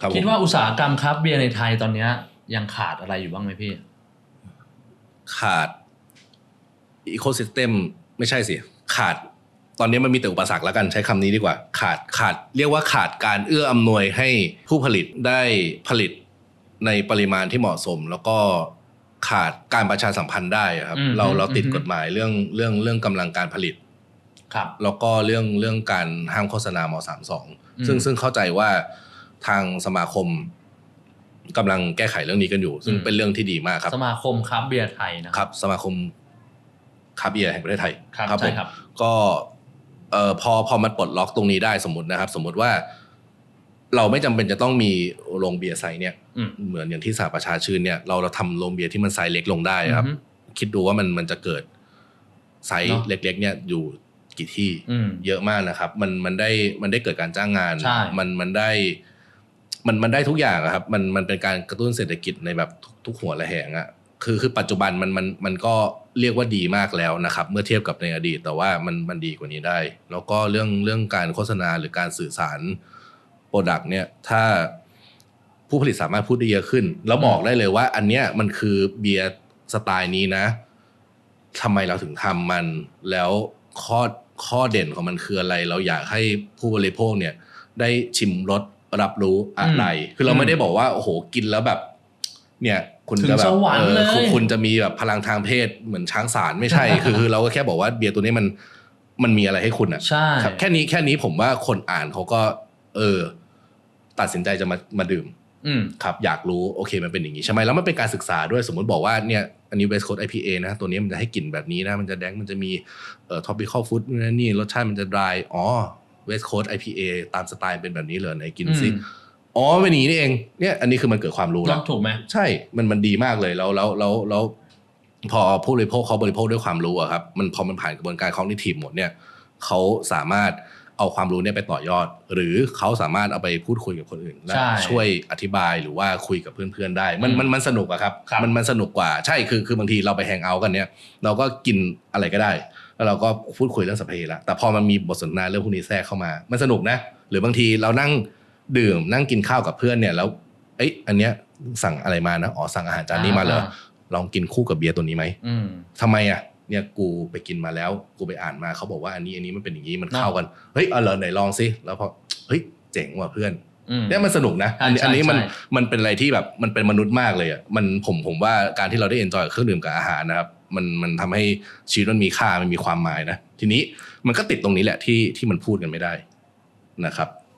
ครับผมคิดว่าอุตสาหกรรมครับเบียร์ในไทยตอนเนี้ย ยังขาดอะไรอยู่บ้างไหมพี่ ขาดอีโค y ิสเต็มไม่ใช่สิ ขาด ตอนนี้มันมีแต่อุปสรรคแล้วกันใช้คำนี้ดีกว่า ขาดขาด เรียกว่าขาดการเอื้ออำนวยให้ผู้ผลิตได้ผลิตในปริมาณที่เหมาะสม แล้วก็ขาดการประชาสัมพันธ์ได้อะครับ อืมเราเราติดอืม กฎหมายเรื่องเรื่องเรื่องกำลังการผลิต ครับ แล้วก็เรื่องเรื่องการห้ามโฆษณามสามสองอืม ซึ่งซึ่งเข้าใจว่า ทางสมาคมกำลังแก้ไขเรื่องนี้กันอยู่ ซึ่งเป็นเรื่องที่ดีมากครับ สมาคมครับเบียร์ไทยนะครับ สมาคมคาเบียร์แห่งประเทศไทยครับผใช่มครับ ก็เอ่อพอพอมันปลดล็อกตรงนี้ได้สมมตินะครับ สมมติว่า เราไม่จำเป็นจะต้องมีโรงเบียร์ไซส์เนี่ยอืมเหมือนอย่างที่สหประชาชื่นเนี่ย เราเราทำโรงเบียร์ที่มันไซส์เล็กลงได้ครับอือฮึคิดดูว่ามันมันจะเกิดไซส์เนอะเล็ก ๆ เนี่ยอยู่กี่ที่อืมเยอะมากนะครับ มันมันได้มันได้เกิดการจ้างงานใช่มันมันได้ มันมันได้ทุกอย่างครับ มันมันเป็นการกระตุ้นเศรษฐกิจในแบบทุกทุกหัวระแหงอะคือคือปัจจุบันมันมันมันก็เรียกว่าดีมากแล้วนะครับ เมื่อเทียบกับในอดีต แต่ว่ามันมันดีกว่านี้ได้ แล้วก็เรื่องเรื่องการโฆษณาหรือการสื่อสารโปรดักต์เนี่ยถ้าผู้ผลิตสามารถพูดได้เยอะขึ้น แล้วบอกได้เลยว่า อันเนี้ยมันคือเบียร์สไตล์นี้นะทำไมเราถึงทำมัน แล้วข้อข้อเด่นของมันคืออะไร เราอยากให้ผู้บริโภคเนี่ย ได้ชิมรส รับรู้อะไร คือเราไม่ได้บอกว่าโอ้โหกินแล้วแบบ เนี่ยคุณถึงจะแบสบวรรค์เออเลยคุณคุณจะมีแบบพลังทางเพศเหมือนช้างสารไม่ใช่คือคือเราก็แค่บอกว่าเบียร์ตัวนี้มันมันมีอะไรให้คุณอะใช่ครับแค่นี้แค่นี้ผมว่าคนอ่านเขาก็ เออ ตัดสินใจจะมามาดื่มอืมครับ อยากรู้โอเคมันเป็นอย่างนี้ใช่ไหมแล้วมันเป็นการศึกษาด้วยสมมติบอกว่าเนี่ยอันนี้ West Coast IPA นะ ตัวนี้มันจะให้กลิ่นแบบนี้นะ มันจะแดงมันจะมีเอ่อ tropical fruit นู่นนนนี่รสชาติมันจะ dry อ๋อ West Coast IPA ตามสไตล์เป็นแบบนี้เลยไหนกินซิอืมอ๋อเป็นอย่างนี้นี่เองเนี่ยอันนี้คือมันเกิดความรู้แล้เนาะวถูกไหมใช่มันมันดีมากเลยแล้วแล้วแล้วแล้วพอผู้บริโภคเขาบริโภคด้วยความรู้อะครับมันพอมันผ่านกระบวนการค ognitive ทีหมดเนี่ยเขาสามารถเอาความรู้เนี่ยไปต่อยอด หรือเขาสามารถเอาไปพูดคุยกับคนอื่นและใช่ช่วยอธิบายหรือว่าคุยกับเพื่อนๆได้ มันอืมมันมันสนุกอะครับครับ มันมันสนุกกว่าใช่คือคือบางทีเราไปแฮงเอาท์กันเนี่ย เราก็กินอะไรก็ได้ แล้วเราก็พูดคุยเรื่องสัพเพละแต่พอมันมีบทสนทนาเรื่องพวกนี้แทรกเข้ามา มันสนุกนะ หรือบางทีเรานั่งดื่มนั่งกินข้าวกับเพื่อนเนี่ยแล้วเอ้ยอันเนี้ยสั่งอะไรมานะอ๋อสั่งอาหารจานนี้มาเหรออ่าลองกินคู่กับเบียร์ตัวนี้ไหมอืมทำไมอะเนี่ยกูไปกินมาแล้ว กูไปอ่านมาเขาบอกว่าอันนี้อันนี้มันเป็นอย่างนี้มันเนอะเข้ากันเฮ้ยเอาเหรอไหนลองสิแล้วพอเฮ้ยเจ๋งว่ะเพื่อนอืมเนี่ยมันสนุกนะใช่อันนี้ใช่อันนี้มันใช่มันเป็นอะไรที่แบบมันเป็นมนุษย์มากเลยอะมันผมผมว่าการที่เราได้เอนจอยกับเครื่องดื่มกับอาหารนะครับ มันมันทำให้ชีวิตมันมีค่ามันมีความหมายนะทีนี้มันก็ติดตรงนี้แหละที่ที่มันพูดกันไม่ได้นะครับ